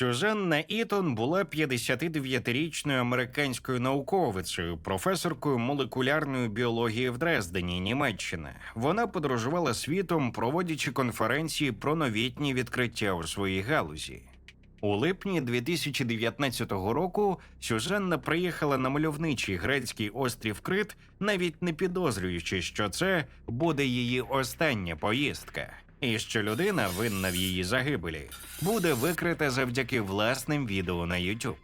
Сюзанна Ітон була 59-річною американською науковицею, професоркою молекулярної біології в Дрездені, Німеччина. Вона подорожувала світом, проводячи конференції про новітні відкриття у своїй галузі. У липні 2019 року Сюзанна приїхала на мальовничий грецький острів Крит, навіть не підозрюючи, що це буде її остання поїздка, і що людина, винна в її загибелі, буде викрита завдяки власним відео на YouTube.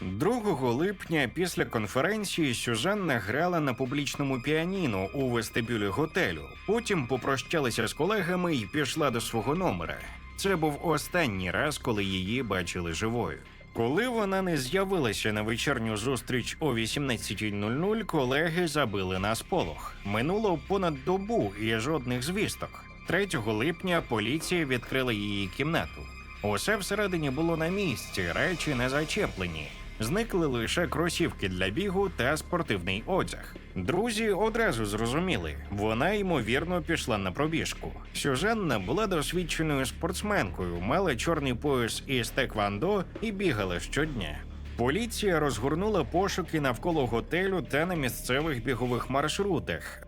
2 липня після конференції Сюзанна грала на публічному піаніно у вестибюлі готелю. Потім попрощалася з колегами і пішла до свого номера. Це був останній раз, коли її бачили живою. Коли вона не з'явилася на вечірню зустріч о 18.00, колеги забили на сполох. Минуло понад добу і жодних звісток. 3 липня поліція відкрила її кімнату. Усе всередині було на місці, речі не зачеплені. Зникли лише кросівки для бігу та спортивний одяг. Друзі одразу зрозуміли, вона ймовірно пішла на пробіжку. Сюзанна була досвідченою спортсменкою, мала чорний пояс із теквандо і бігала щодня. Поліція розгорнула пошуки навколо готелю та на місцевих бігових маршрутах.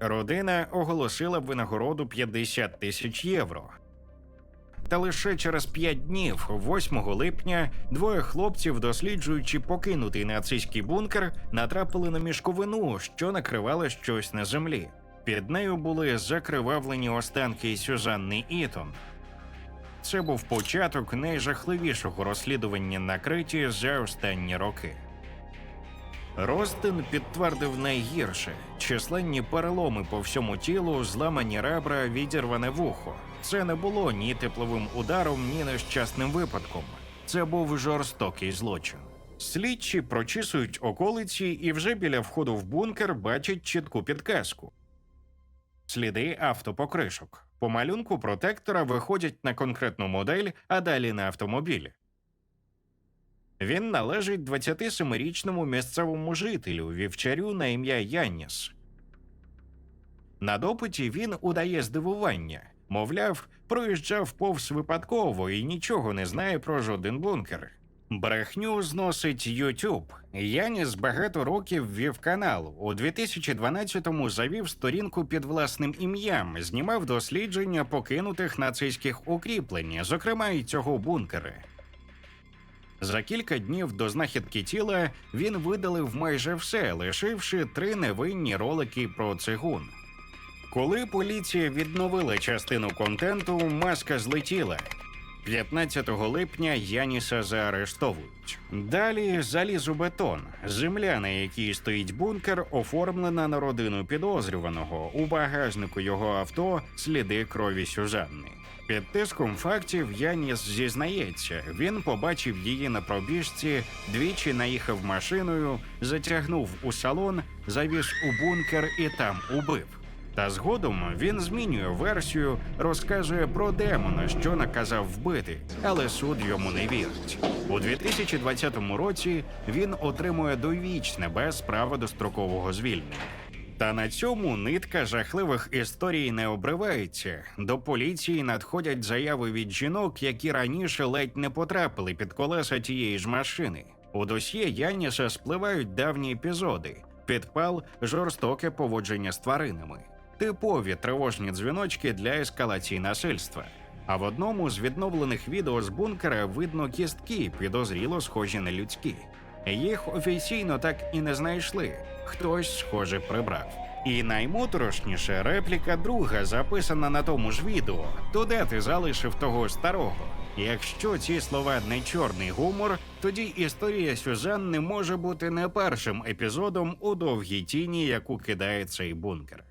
Родина оголосила винагороду 50 тисяч євро. Та лише через п'ять днів, 8 липня, двоє хлопців, досліджуючи покинутий нацистський бункер, натрапили на мішковину, що накривала щось на землі. Під нею були закривавлені останки Сюзанни Ітон. Це був початок найжахливішого розслідування на Криті за останні роки. Ростин підтвердив найгірше: численні переломи по всьому тілу, зламані ребра, відірване вухо. Це не було ні тепловим ударом, ні нещасним випадком. Це був жорстокий злочин. Слідчі прочісують околиці і вже біля входу в бункер бачать чітку підказку. Сліди автопокришок. По малюнку протектора виходять на конкретну модель, а далі на автомобіль. Він належить 27-річному місцевому жителю вівчарю на ім'я Яніс. На допиті він удає здивування, мовляв, проїжджав повз випадково і нічого не знає про жоден бункер. Брехню зносить YouTube. Яніс багато років вів канал. У 2012-му завів сторінку під власним ім'ям, знімав дослідження покинутих нацистських укріплень, зокрема і цього бункера. За кілька днів до знахідки тіла він видалив майже все, лишивши три невинні ролики про цигун. Коли поліція відновила частину контенту, маска злетіла. 15 липня Яніса заарештовують. Далі залізобетон. Земля, на якій стоїть бункер, оформлена на родину підозрюваного. У багажнику його авто сліди крові Сюзанни. Під тиском фактів Яніс зізнається, він побачив її на пробіжці, двічі наїхав машиною, затягнув у салон, завіз у бункер і там убив. Та згодом він змінює версію, розказує про демона, що наказав вбити, але суд йому не вірить. У 2020 році він отримує довічне без права дострокового звільнення. Та на цьому нитка жахливих історій не обривається. До поліції надходять заяви від жінок, які раніше ледь не потрапили під колеса тієї ж машини. У досьє Яніса спливають давні епізоди: підпал, жорстоке поводження з тваринами, типові тривожні дзвіночки для ескалації насильства. А в одному з відновлених відео з бункера видно кістки, підозріло схожі на людські. Їх офіційно так і не знайшли. Хтось, схоже, прибрав. І наймоторошніше репліка друга записана на тому ж відео. То де ти залишив того старого? Якщо ці слова не чорний гумор, тоді історія Сюзанни може бути не першим епізодом у довгій тіні, яку кидає цей бункер.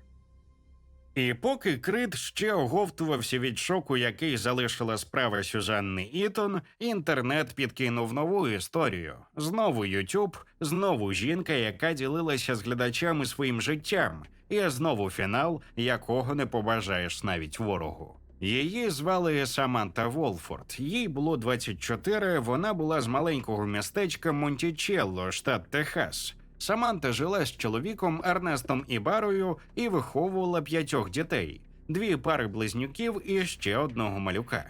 І поки Крит ще оговтувався від шоку, який залишила справа Сюзанни Ітон, інтернет підкинув нову історію. Знову Ютуб, знову жінка, яка ділилася з глядачами своїм життям, і знову фінал, якого не побажаєш навіть ворогу. Її звали Саманта Волфорд. Їй було 24, Вона була з маленького містечка Монтічелло, штат Техас. Саманта жила з чоловіком Ернестом Ібарою і виховувала п'ятьох дітей, дві пари близнюків і ще одного малюка.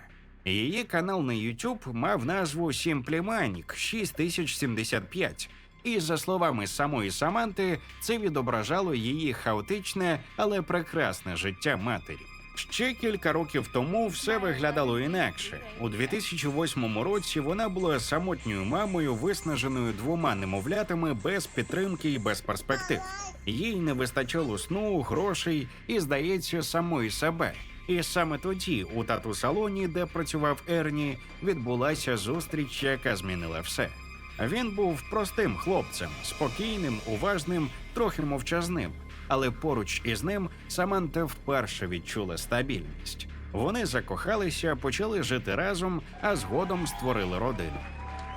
Її канал на YouTube мав назву Simply Manic 6075. І за словами самої Саманти, це відображало її хаотичне, але прекрасне життя матері. Ще кілька років тому все виглядало інакше. У 2008 році вона була самотньою мамою, виснаженою двома немовлятами без підтримки і без перспектив. Їй не вистачало сну, грошей і, здається, самої себе. І саме тоді, у тату салоні, де працював Ерні, відбулася зустріч, яка змінила все. Він був простим хлопцем, спокійним, уважним, трохи мовчазним. Але поруч із ним Саманта вперше відчула стабільність. Вони закохалися, почали жити разом, а згодом створили родину.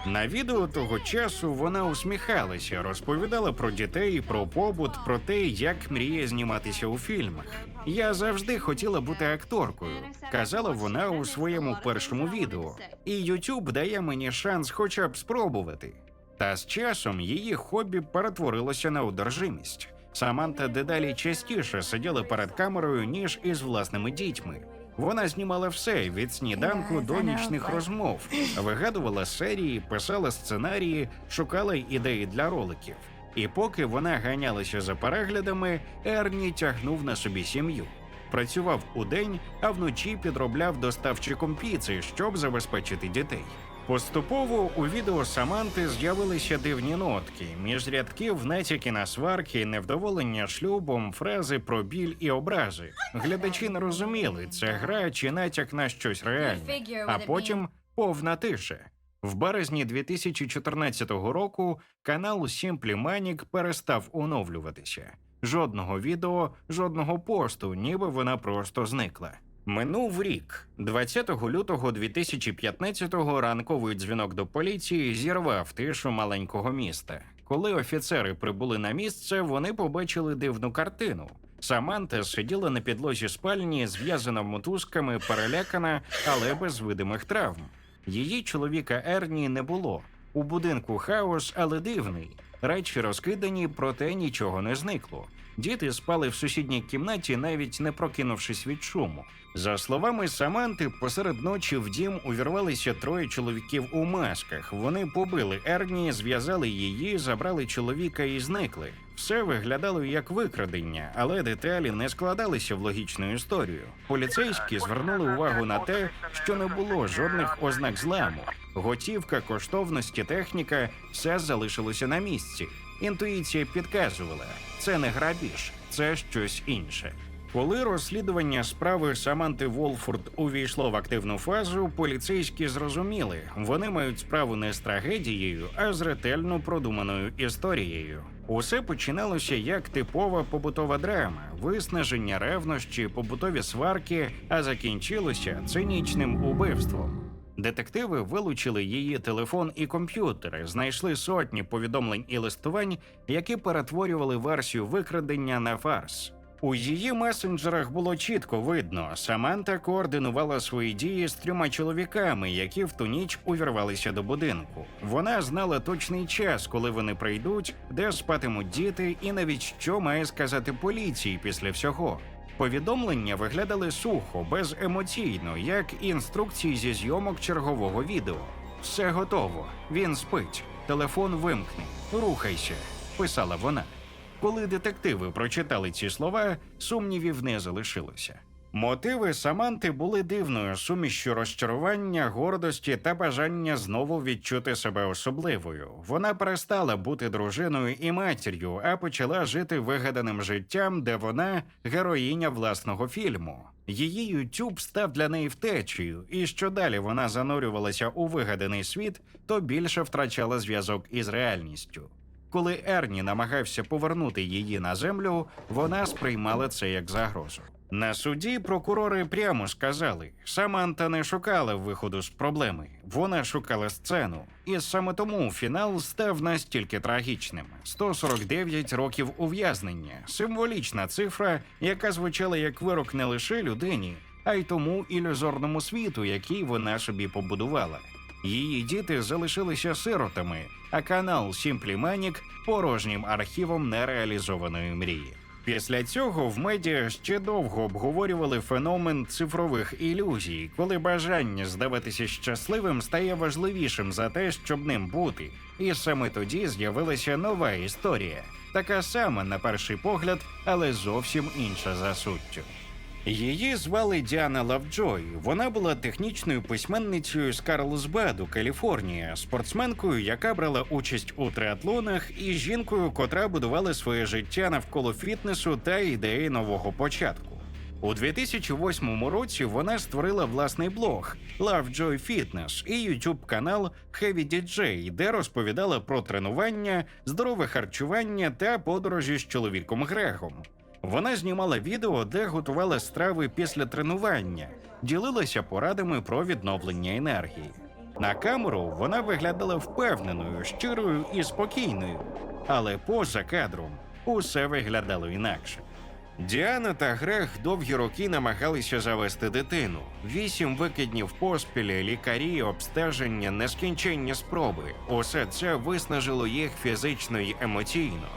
На відео того часу вона усміхалася, розповідала про дітей, про побут, про те, як мріє зніматися у фільмах. Я завжди хотіла бути акторкою, казала вона у своєму першому відео. І YouTube дає мені шанс хоча б спробувати. Та з часом її хобі перетворилося на одержимість. Саманта дедалі частіше сиділа перед камерою, ніж із власними дітьми. Вона знімала все від сніданку до нічних розмов, вигадувала серії, писала сценарії, шукала ідеї для роликів. І поки вона ганялася за переглядами, Ерні тягнув на собі сім'ю. Працював удень, а вночі підробляв доставчиком піци, щоб забезпечити дітей. Поступово у відео Саманти з'явилися дивні нотки, між рядків натяки на сварки, невдоволення шлюбом, фрази про біль і образи. Глядачі не розуміли, це гра чи натяк на щось реальне. А потім повна тиша. В березні 2014 року канал Simply Manic перестав оновлюватися. Жодного відео, жодного посту, ніби вона просто зникла. Минув рік, 20 лютого 2015-го ранковий дзвінок до поліції зірвав тишу маленького міста. Коли офіцери прибули на місце, вони побачили дивну картину. Саманта сиділа на підлозі спальні, зв'язана мотузками, перелякана, але без видимих травм. Її чоловіка Ерні не було. У будинку хаос, але дивний. Речі розкидані, проте нічого не зникло. Діти спали в сусідній кімнаті, навіть не прокинувшись від шуму. За словами Саманти, посеред ночі в дім увірвалися троє чоловіків у масках. Вони побили Ерні, зв'язали її, забрали чоловіка і зникли. Все виглядало як викрадення, але деталі не складалися в логічну історію. Поліцейські звернули увагу на те, що не було жодних ознак зламу. Готівка, коштовності, техніка все залишилося на місці. Інтуїція підказувала, це не грабіж, це щось інше. Коли розслідування справи Саманти Волфорд увійшло в активну фазу, поліцейські зрозуміли, вони мають справу не з трагедією, а з ретельно продуманою історією. Усе починалося як типова побутова драма, виснаження, ревнощі, побутові сварки, а закінчилося цинічним убивством. Детективи вилучили її телефон і комп'ютери, знайшли сотні повідомлень і листувань, які перетворювали версію викрадення на фарс. У її месенджерах було чітко видно, Саманта координувала свої дії з трьома чоловіками, які в ту ніч увірвалися до будинку. Вона знала точний час, коли вони прийдуть, де спатимуть діти, і навіть що має сказати поліції після всього. Повідомлення виглядали сухо, беземоційно, як інструкції зі зйомок чергового відео. Все готово. Він спить. Телефон вимкни. Рухайся, писала вона. Коли детективи прочитали ці слова, сумнівів не залишилося. Мотиви Саманти були дивною сумішчю розчарування, гордості та бажання знову відчути себе особливою. Вона перестала бути дружиною і матір'ю, а почала жити вигаданим життям, де вона героїня власного фільму. Її YouTube став для неї втечею, і що далі вона занурювалася у вигаданий світ, то більше втрачала зв'язок із реальністю. Коли Ерні намагався повернути її на землю, вона сприймала це як загрозу. На суді прокурори прямо сказали: Саманта не шукала виходу з проблеми, вона шукала сцену. І саме тому фінал став настільки трагічним: 149 років ув'язнення, символічна цифра, яка звучала як вирок не лише людині, а й тому ілюзорному світу, який вона собі побудувала. Її діти залишилися сиротами, а канал Simply Manic – порожнім архівом нереалізованої мрії. Після цього в медіа ще довго обговорювали феномен цифрових ілюзій, коли бажання здаватися щасливим стає важливішим за те, щоб ним бути. І саме тоді з'явилася нова історія, така сама на перший погляд, але зовсім інша за суттю. Її звали Діана Лавджой. Вона була технічною письменницею з Карлсбаду, Каліфорнія, спортсменкою, яка брала участь у триатлонах, і жінкою, котра будувала своє життя навколо фітнесу та ідеї нового початку. У 2008 році вона створила власний блог Lovejoy Fitness і youtube канал Heavy DJ, де розповідала про тренування, здорове харчування та подорожі з чоловіком Грегом. Вона знімала відео, де готувала страви після тренування, ділилася порадами про відновлення енергії. На камеру вона виглядала впевненою, щирою і спокійною, але поза кадром усе виглядало інакше. Діана та Грег довгі роки намагалися завести дитину. Вісім викиднів поспілі, лікарі, обстеження, нескінченні спроби. Усе це виснажило їх фізично й емоційно.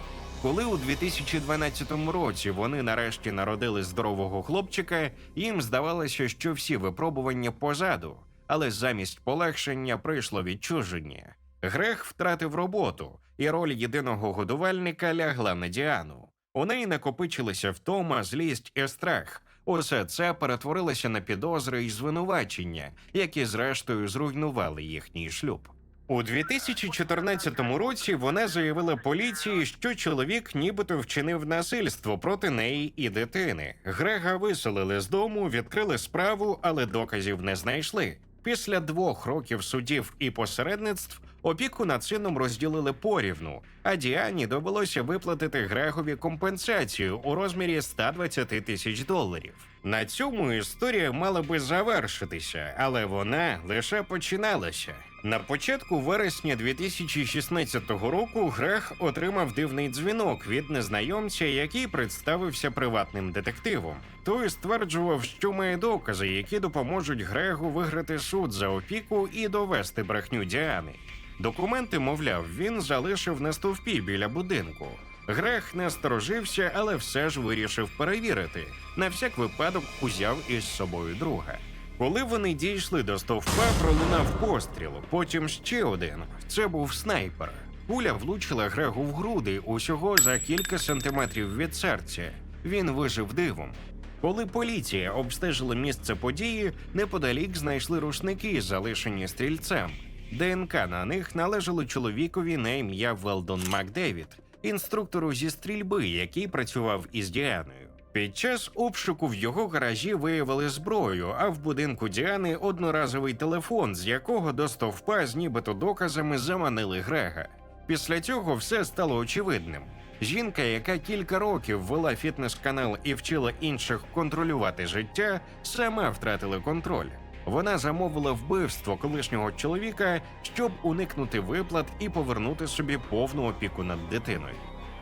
Коли у 2012 році вони нарешті народили здорового хлопчика, їм здавалося, що всі випробування позаду, але замість полегшення прийшло відчуження. Грег втратив роботу, і роль єдиного годувальника лягла на Діану. У неї накопичилися втома, злість і страх. Усе це перетворилося на підозри і звинувачення, які зрештою зруйнували їхній шлюб. У 2014 році вона заявила поліції, що чоловік нібито вчинив насильство проти неї і дитини. Грега виселили з дому, відкрили справу, але доказів не знайшли. Після двох років судів і посередництв опіку над сином розділили порівну, а Діані довелося виплатити Грегові компенсацію у розмірі 120 тисяч доларів. На цьому історія мала би завершитися, але вона лише починалася. На початку вересня 2016 року Грег отримав дивний дзвінок від незнайомця, який представився приватним детективом. Той стверджував, що має докази, які допоможуть Грегу виграти суд за опіку і довести брехню Діани. Документи, мовляв, він залишив на стовпі біля будинку. Грег не сторожився, але все ж вирішив перевірити. На всяк випадок узяв із собою друга. Коли вони дійшли до стовпа, пролунав постріл, потім ще один. Це був снайпер. Куля влучила Грегу в груди усього за кілька сантиметрів від серця. Він вижив дивом. Коли поліція обстежила місце події, неподалік знайшли рушники, залишені стрільцем. ДНК на них належало чоловікові на ім'я Велдон Макдевід, інструктору зі стрільби, який працював із Діаною. Під час обшуку в його гаражі виявили зброю, а в будинку Діани одноразовий телефон, з якого до стовпа з нібито доказами заманили Грега. Після цього все стало очевидним. Жінка, яка кілька років вела фітнес-канал і вчила інших контролювати життя, сама втратила контроль. Вона замовила вбивство колишнього чоловіка, щоб уникнути виплат і повернути собі повну опіку над дитиною.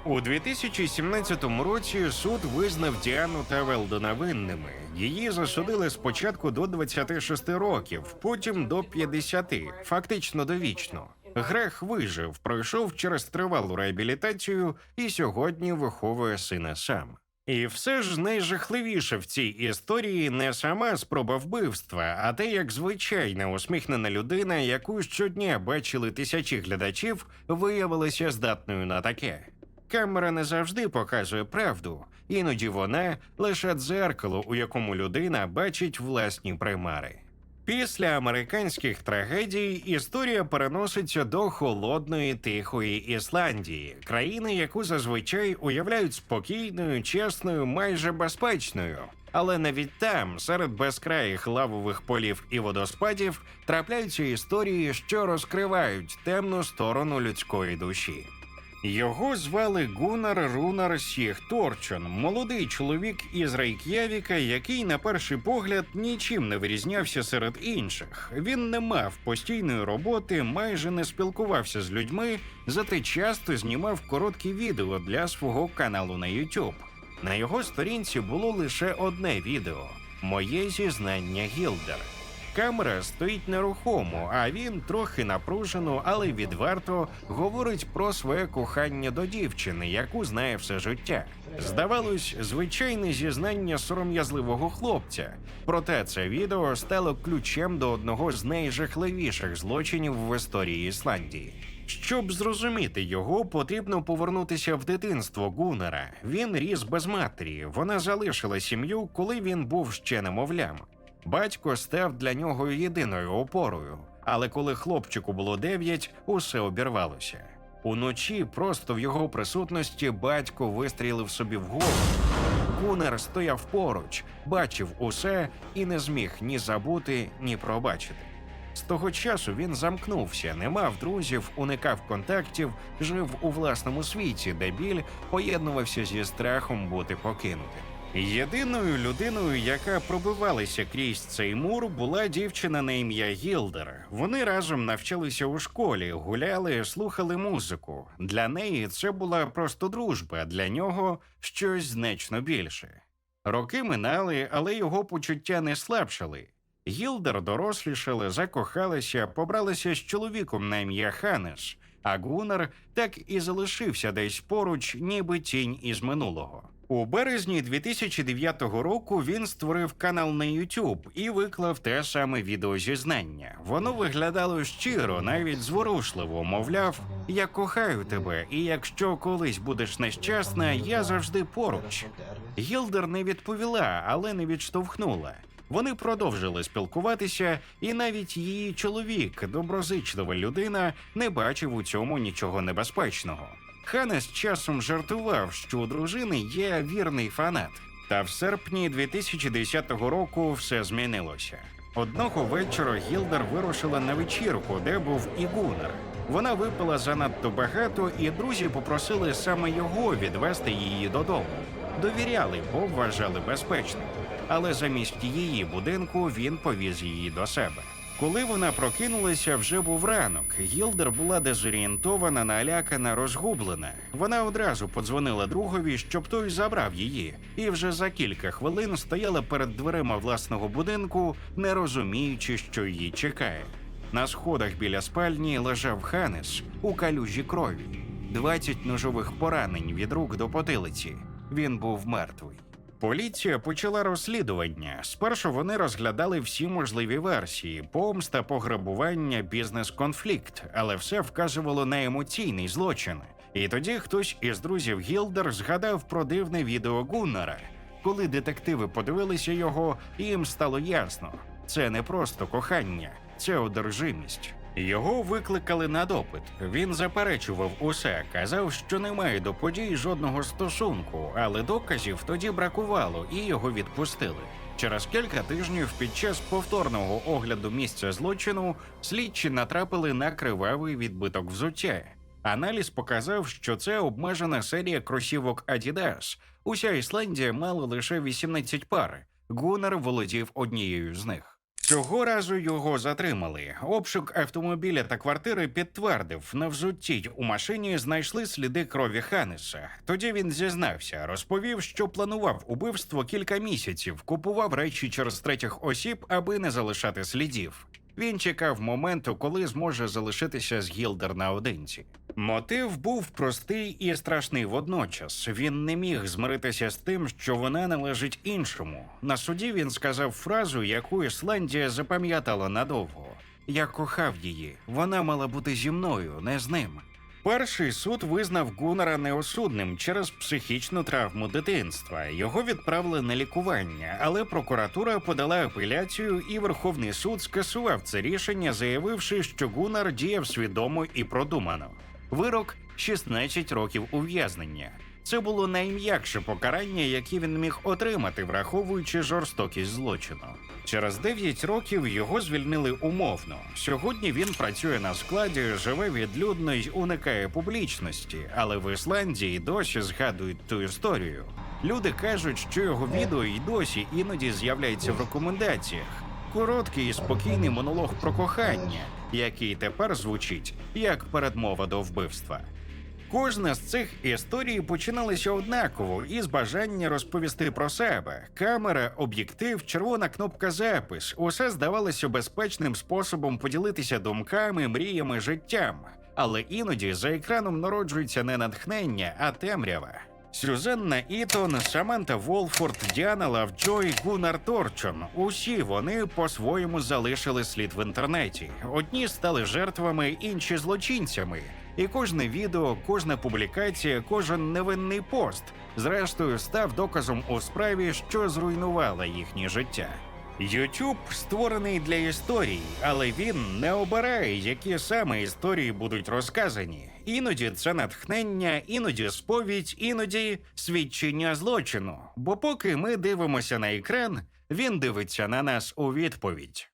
У 2017 році суд визнав Діану та Велдона винними. Її засудили спочатку до 26 років, потім до 50, фактично довічно. Грех вижив, пройшов через тривалу реабілітацію і сьогодні виховує сина сам. І все ж найжахливіше в цій історії не сама спроба вбивства, а те, як звичайна усміхнена людина, яку щодня бачили тисячі глядачів, виявилася здатною на таке. Камера не завжди показує правду, іноді вона лише дзеркало, у якому людина бачить власні примари. Після американських трагедій історія переноситься до холодної тихої Ісландії, країни, яку зазвичай уявляють спокійною, чесною, майже безпечною. Але навіть там, серед безкраїх лавових полів і водоспадів, трапляються історії, що розкривають темну сторону людської душі. Його звали Гунар Рунар Сіхторчон, молодий чоловік із Рейк'явіка, який на перший погляд нічим не вирізнявся серед інших. Він не мав постійної роботи, майже не спілкувався з людьми, зате часто знімав короткі відео для свого каналу на YouTube. На його сторінці було лише одне відео моє зізнання Гілдер. Камера стоїть нерухомо, а він трохи напружено, але відверто говорить про своє кохання до дівчини, яку знає все життя. Здавалось, звичайне зізнання сором'язливого хлопця. Проте це відео стало ключем до одного з найжахливіших злочинів в історії Ісландії. Щоб зрозуміти його, потрібно повернутися в дитинство Гуннера. Він ріс без матері. Вона залишила сім'ю, коли він був ще немовлям. Батько став для нього єдиною опорою. Але коли хлопчику було дев'ять, усе обірвалося. Уночі, просто в його присутності, батько вистрілив собі в голову. Гунер стояв поруч, бачив усе і не зміг ні забути, ні пробачити. З того часу він замкнувся, не мав друзів, уникав контактів, жив у власному світі, де біль поєднувався зі страхом бути покинутим. Єдиною людиною, яка пробивалася крізь цей мур, була дівчина на ім'я Гілдер. Вони разом навчалися у школі, гуляли, слухали музику. Для неї це була просто дружба, для нього щось значно більше. Роки минали, але його почуття не слабшали. Гілдер дорослішали, закохалися, побралися з чоловіком на ім'я Ханес, а Гуннер так і залишився десь поруч, ніби тінь із минулого. У березні 2009 року він створив канал на YouTube і виклав те саме відеозізнання. Воно виглядало щиро, навіть зворушливо, мовляв, я кохаю тебе, і якщо колись будеш нещасна, я завжди поруч. Гілдер не відповіла, але не відштовхнула. Вони продовжили спілкуватися, і навіть її чоловік, доброзичлива людина, не бачив у цьому нічого небезпечного. Ханес часом жартував, що у дружини є вірний фанат. Та в серпні 2010 року все змінилося. Одного вечора Гілдер вирушила на вечірку, де був і Гуннер. Вона випила занадто багато, і друзі попросили саме його відвести її додому. Довіряли, бо вважали безпечним. Але замість її будинку він повіз її до себе. Коли вона прокинулася, вже був ранок. Гілдер була дезорієнтована, налякана, розгублена. Вона одразу подзвонила другові, щоб той забрав її, і вже за кілька хвилин стояла перед дверима власного будинку, не розуміючи, що її чекає. На сходах біля спальні лежав Ханес у калюжі крові, 20 ножових поранень від рук до потилиці. Він був мертвий. Поліція почала розслідування. Спершу вони розглядали всі можливі версії: помста, пограбування, бізнес-конфлікт, але все вказувало на емоційний злочин. І тоді хтось із друзів Гілдер згадав про дивне відео Гуннера. Коли детективи подивилися його, їм стало ясно: це не просто кохання, це одержимість. Його викликали на допит. Він заперечував усе, казав, що не має до подій жодного стосунку, але доказів тоді бракувало, і його відпустили. Через кілька тижнів під час повторного огляду місця злочину слідчі натрапили на кривавий відбиток взуття. Аналіз показав, що це обмежена серія кросівок Adidas. Уся Ісландія мала лише 18 пар. Гуннер володів однією з них. Цього разу його затримали. Обшук автомобіля та квартири підтвердив, на взутті у машині знайшли сліди крові Ханеса. Тоді він зізнався, розповів, що планував убивство кілька місяців, купував речі через третіх осіб, аби не залишати слідів. Він чекав моменту, коли зможе залишитися з Гілдер наодинці. Мотив був простий і страшний водночас. Він не міг змиритися з тим, що вона належить іншому. На суді він сказав фразу, яку Ісландія запам'ятала надовго: Я кохав її. Вона мала бути зі мною, не з ним. Перший суд визнав Гуннера неосудним через психічну травму дитинства. Його відправили на лікування, але прокуратура подала апеляцію, і Верховний суд скасував це рішення, заявивши, що Гуннер діяв свідомо і продумано. Вирок 16 років ув'язнення. Це було найм'якше покарання, яке він міг отримати, враховуючи жорстокість злочину. Через 9 років його звільнили умовно. Сьогодні він працює на складі, живе відлюдно й уникає публічності, але в Ісландії досі згадують ту історію. Люди кажуть, що його відео й досі іноді з'являється в рекомендаціях. Короткий і спокійний монолог про кохання, який тепер звучить як передмова до вбивства. Кожна з цих історій починалася однаково із бажання розповісти про себе. Камера, об'єктив, червона кнопка запис. Усе здавалося безпечним способом поділитися думками, мріями, життям. Але іноді за екраном народжується не натхнення, а темрява. Сюзанна Ітон, Саманта Волфорд, Діана Лавджой, Гунар Торчон. Усі вони по-своєму залишили слід в інтернеті. Одні стали жертвами, інші злочинцями. І кожне відео, кожна публікація, кожен невинний пост, зрештою, став доказом у справі, що зруйнувала їхнє життя. YouTube створений для історій, але він не обирає, які саме історії будуть розказані. Іноді це натхнення, іноді сповідь, іноді свідчення злочину. Бо поки ми дивимося на екран, він дивиться на нас у відповідь.